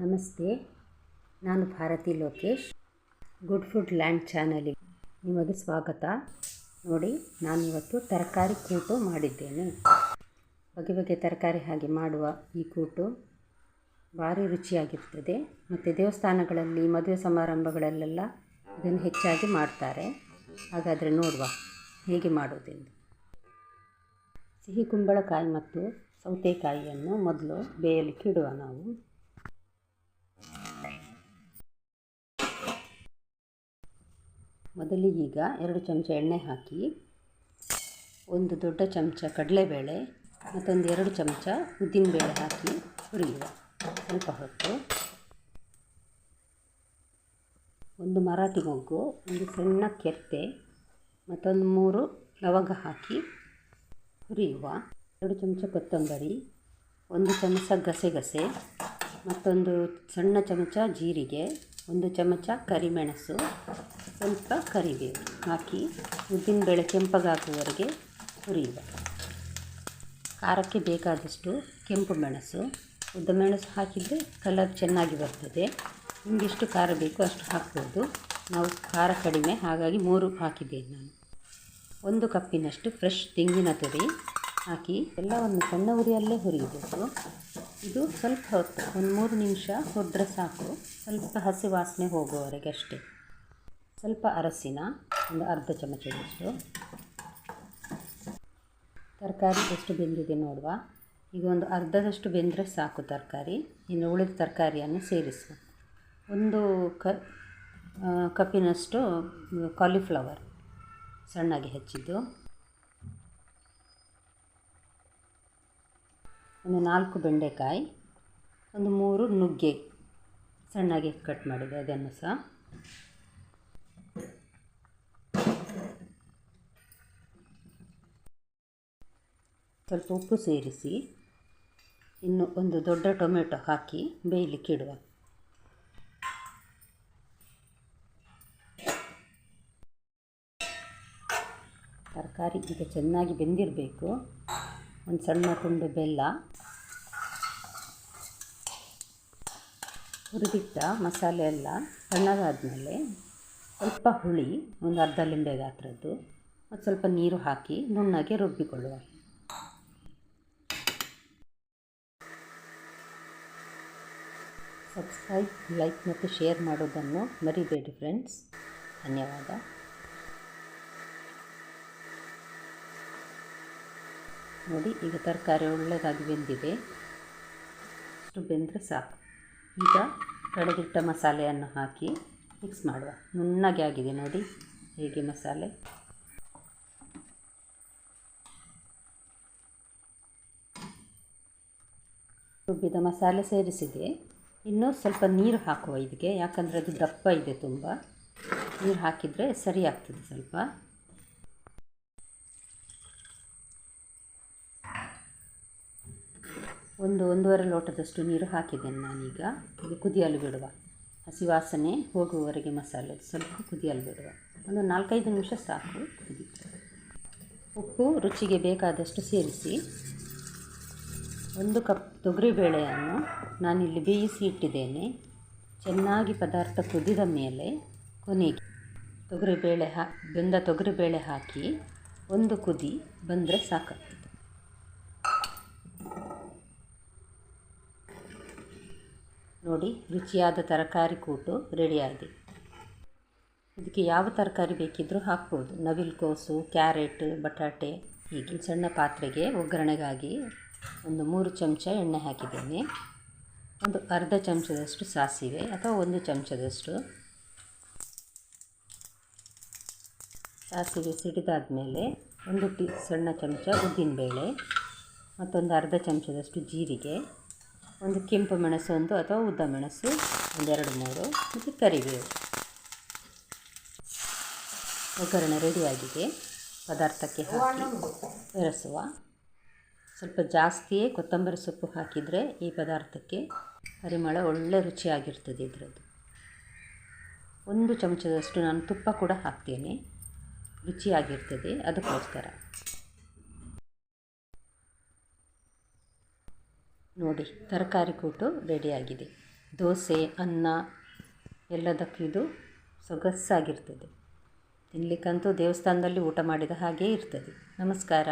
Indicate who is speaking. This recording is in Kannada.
Speaker 1: ನಮಸ್ತೆ, ನಾನು Bharati Lokesh good food land ಚಾನಲಿಗೆ ನಿಮಗೆ ಸ್ವಾಗತ. ನೋಡಿ, ನಾನು ಇವತ್ತು ತರಕಾರಿ ಕೂಟು ಮಾಡಿದ್ದೇನೆ. ಬಗೆ ಬಗೆ ತರಕಾರಿ ಹಾಗೆ ಮಾಡುವ ಈ ಕೂಟು ಭಾರಿ ರುಚಿಯಾಗಿರ್ತದೆ. ಮತ್ತು ದೇವಸ್ಥಾನಗಳಲ್ಲಿ ಮದುವೆ ಸಮಾರಂಭಗಳಲ್ಲೆಲ್ಲ ಇದನ್ನು ಹೆಚ್ಚಾಗಿ ಮಾಡ್ತಾರೆ. ಹಾಗಾದರೆ ನೋಡುವ ಹೇಗೆ ಮಾಡೋದೆಂದು. ಸಿಹಿ ಕುಂಬಳಕಾಯಿ ಮತ್ತು ಸೌತೆಕಾಯಿಯನ್ನು ಮೊದಲು ಬೇಯಲಿಕ್ಕೆ ಇಡುವ ನಾವು. ಮೊದಲಿಗೀಗ ಎರಡು ಚಮಚ ಎಣ್ಣೆ ಹಾಕಿ, ಒಂದು ದೊಡ್ಡ ಚಮಚ ಕಡಲೆಬೇಳೆ, ಮತ್ತೊಂದು ಎರಡು ಚಮಚ ಉದ್ದಿನಬೇಳೆ ಹಾಕಿ ಹುರಿಯುವ. ಸ್ವಲ್ಪ ಹೊತ್ತು. ಒಂದು ಮರಾಠಿ ಮೊಗ್ಗು, ಒಂದು ಸಣ್ಣ ಕೆತ್ತೆ, ಮತ್ತೊಂದು ಮೂರು ಲವಂಗ ಹಾಕಿ ಹುರಿಯುವ. ಎರಡು ಚಮಚ ಕೊತ್ತಂಬರಿ, ಒಂದು ಚಮಚ ಗಸೆಗಸೆ, ಮತ್ತೊಂದು ಸಣ್ಣ ಚಮಚ ಜೀರಿಗೆ, ಒಂದು ಚಮಚ ಕರಿಮೆಣಸು ಸ್ವಲ್ಪ ಕರಿಬೇವು ಹಾಕಿ ಉದ್ದಿನಬೇಳೆ ಕೆಂಪಗಾಗುವವರೆಗೆ ಹುರಿಯುವ. ಖಾರಕ್ಕೆ ಬೇಕಾದಷ್ಟು ಕೆಂಪು ಮೆಣಸು, ಉದ್ದ ಮೆಣಸು ಹಾಕಿದರೆ ಕಲರ್ ಚೆನ್ನಾಗಿ ಬರ್ತದೆ. ನಿಮಗೆ ಎಷ್ಟು ಖಾರ ಬೇಕು ಅಷ್ಟು ಹಾಕ್ಬೋದು. ನಾವು ಖಾರ ಕಡಿಮೆ, ಹಾಗಾಗಿ ಮೂರು ಹಾಕಿದ್ದೇನೆ ನಾನು. ಒಂದು ಕಪ್ಪಿನಷ್ಟು ಫ್ರೆಶ್ ತೆಂಗಿನ ತುರಿ ಹಾಕಿ ಎಲ್ಲವನ್ನು ಸಣ್ಣ ಉರಿಯಲ್ಲೇ ಹುರಿಯಬೇಕು ಇದು ಸ್ವಲ್ಪ ಹೊತ್ತು, ಒಂದು ಮೂರು ನಿಮಿಷ ಹುರಿದ್ರೆ ಸಾಕು. ಸ್ವಲ್ಪ ಹಸಿ ವಾಸನೆ ಹೋಗುವವರೆಗೆ ಅಷ್ಟೇ. ಸ್ವಲ್ಪ ಅರಸಿನ ಒಂದು ಅರ್ಧ ಚಮಚದಷ್ಟು ತರಕಾರಿ ಎಷ್ಟು ಬೆಂದಿದೆ ನೋಡುವ. ಈಗ ಒಂದು ಅರ್ಧದಷ್ಟು ಬೆಂದರೆ ಸಾಕು ತರಕಾರಿ. ಇನ್ನು ಉಳಿದ ತರಕಾರಿಯನ್ನು ಸೇರಿಸು ಒಂದು ಕ ಕಪ್ಪಿನಷ್ಟು ಕಾಲಿಫ್ಲವರ್ ಸಣ್ಣಗೆ ಹೆಚ್ಚಿದ್ದು. ಒಂದು ನಾಲ್ಕು ಬೆಂಡೆಕಾಯಿ, ಒಂದು ಮೂರು ನುಗ್ಗೆ ಸಣ್ಣಗೆ ಕಟ್ ಮಾಡಿದೆ ಅದನ್ನು ಸಹ. ಸ್ವಲ್ಪ ಉಪ್ಪು ಸೇರಿಸಿ ಇನ್ನು ಒಂದು ದೊಡ್ಡ ಟೊಮೆಟೊ ಹಾಕಿ ಬೇಯಲಿಕ್ಕೆ ಇಡುವ. ತರಕಾರಿ ಈಗ ಚೆನ್ನಾಗಿ ಬೆಂದಿರಬೇಕು. ಒಂದು ಸಣ್ಣ ತುಂಡು ಬೆಲ್ಲ, ಹುರಿದಿಟ್ಟ ಮಸಾಲೆ ಎಲ್ಲ ತಣ್ಣಗಾದಮೇಲೆ ಸ್ವಲ್ಪ ಹುಳಿ, ಒಂದು ಅರ್ಧ ಲಿಂಬೆ ಗಾತ್ರದ್ದು ಮತ್ತು ಸ್ವಲ್ಪ ನೀರು ಹಾಕಿ ನುಣ್ಣಗೆ ರುಬ್ಬಿಕೊಳ್ಳುವ. ಸಬ್ಸ್ಕ್ರೈಬ್ ಲೈಕ್ ಮತ್ತು ಶೇರ್ ಮಾಡೋದನ್ನು ಮರಿಬೇಡಿ ಫ್ರೆಂಡ್ಸ್ ಧನ್ಯವಾದ. ನೋಡಿ, ಈಗ ತರಕಾರಿ ಒಳ್ಳೆಯದಾಗಿ ಬೆಂದಿದೆ. ಅಷ್ಟು ಬೆಂದರೆ ಸಾಕು. ಈಗ ಕಡೆಗಿಟ್ಟ ಮಸಾಲೆಯನ್ನು ಹಾಕಿ ಮಿಕ್ಸ್ ಮಾಡುವ. ನುಣ್ಣಗೆ ಆಗಿದೆ ನೋಡಿ, ಹೇಗೆ ಮಸಾಲೆ. ರುಬ್ಬಿದ ಮಸಾಲೆ ಸೇರಿಸಿದೆ. ಇನ್ನೂ ಸ್ವಲ್ಪ ನೀರು ಹಾಕುವ ಇದಕ್ಕೆ ಯಾಕಂದರೆ ಅದು ದಪ್ಪ ಇದೆ ತುಂಬ. ನೀರು ಹಾಕಿದರೆ ಸರಿ ಆಗ್ತದೆ ಸ್ವಲ್ಪ. ಒಂದು ಒಂದೂವರೆ ಲೋಟದಷ್ಟು ನೀರು ಹಾಕಿದ್ದೇನೆ ನಾನೀಗ. ಇದು ಕುದಿಯಲು ಬಿಡುವ. ಹಸಿ ವಾಸನೆ ಹೋಗುವವರೆಗೆ ಮಸಾಲೆ, ಸ್ವಲ್ಪ ಕುದಿಯಲು ಬಿಡುವ. ಒಂದು ನಾಲ್ಕೈದು ನಿಮಿಷ ಸಾಕು ಉಪ್ಪು ರುಚಿಗೆ ಬೇಕಾದಷ್ಟು ಸೇರಿಸಿ. ಒಂದು ಕಪ್ ತೊಗರಿಬೇಳೆಯನ್ನು ನಾನಿಲ್ಲಿ ಬೇಯಿಸಿ ಇಟ್ಟಿದ್ದೇನೆ. ಚೆನ್ನಾಗಿ ಪದಾರ್ಥ ಕುದಿದ ಮೇಲೆ ಕೊನೆಗೆ ತೊಗರಿಬೇಳೆ ಹಾ, ಬೆಂದ ತೊಗರಿಬೇಳೆ ಹಾಕಿ ಒಂದು ಕುದಿ ಬಂದರೆ ಸಾಕಾಗ್ತದೆ ನೋಡಿ, ರುಚಿಯಾದ ತರಕಾರಿ ಕೂಟು ರೆಡಿಯಾಗಿದೆ. ಇದಕ್ಕೆ ಯಾವ ತರಕಾರಿ ಬೇಕಿದ್ದರೂ ಹಾಕ್ಬೋದು. ನವಿಲುಕೋಸು ಕ್ಯಾರೆಟ್, ಬಟಾಟೆ ಹೀಗೆ ಸಣ್ಣ ಪಾತ್ರೆಗೆ ಒಗ್ಗರಣೆಗಾಗಿ ಒಂದು ಮೂರು ಚಮಚ ಎಣ್ಣೆ ಹಾಕಿದ್ದೀನಿ. ಒಂದು ಅರ್ಧ ಚಮಚದಷ್ಟು ಸಾಸಿವೆ ಅಥವಾ ಒಂದು ಚಮಚದಷ್ಟು ಸಾಸಿವೆ ಸಿಡಿದಾದ ಮೇಲೆ ಒಂದು ಟೀ, ಸಣ್ಣ ಚಮಚ ಉದ್ದಿನಬೇಳೆ ಮತ್ತೊಂದು ಅರ್ಧ ಚಮಚದಷ್ಟು ಜೀರಿಗೆ, ಒಂದು ಕೆಂಪು ಮೆಣಸು ಒಂದು ಅಥವಾ ಉದ್ದ ಮೆಣಸು, ಒಂದೆರಡು ಮೂರು, ಮತ್ತು ಕರಿಬೇವು. ಒಗ್ಗರಣೆ ರೆಡಿಯಾಗಿದೆ ಪದಾರ್ಥಕ್ಕೆ ಹಾಕಿ ಬೆರೆಸುವ. ಸ್ವಲ್ಪ ಜಾಸ್ತಿಯೇ ಕೊತ್ತಂಬರಿ ಸೊಪ್ಪು ಹಾಕಿದರೆ ಈ ಪದಾರ್ಥಕ್ಕೆ ಪರಿಮಳ ಒಳ್ಳೆ ರುಚಿಯಾಗಿರ್ತದೆ ಇದರದ್ದು. ಒಂದು ಚಮಚದಷ್ಟು ನಾನು ತುಪ್ಪ ಕೂಡ ಹಾಕ್ತೇನೆ. ರುಚಿಯಾಗಿರ್ತದೆ ಅದಕ್ಕೋಸ್ಕರ. ನೋಡಿ, ತರಕಾರಿ ಕೂಟು ರೆಡಿಯಾಗಿದೆ. ದೋಸೆ, ಅನ್ನ, ಎಲ್ಲದಕ್ಕೂ ಇದು ಸೊಗಸಾಗಿರ್ತದೆ. ತಿನ್ನಲಿಕ್ಕಂತೂ ದೇವಸ್ಥಾನದಲ್ಲಿ ಊಟ ಮಾಡಿದ ಹಾಗೇ ಇರ್ತದೆ. ನಮಸ್ಕಾರ.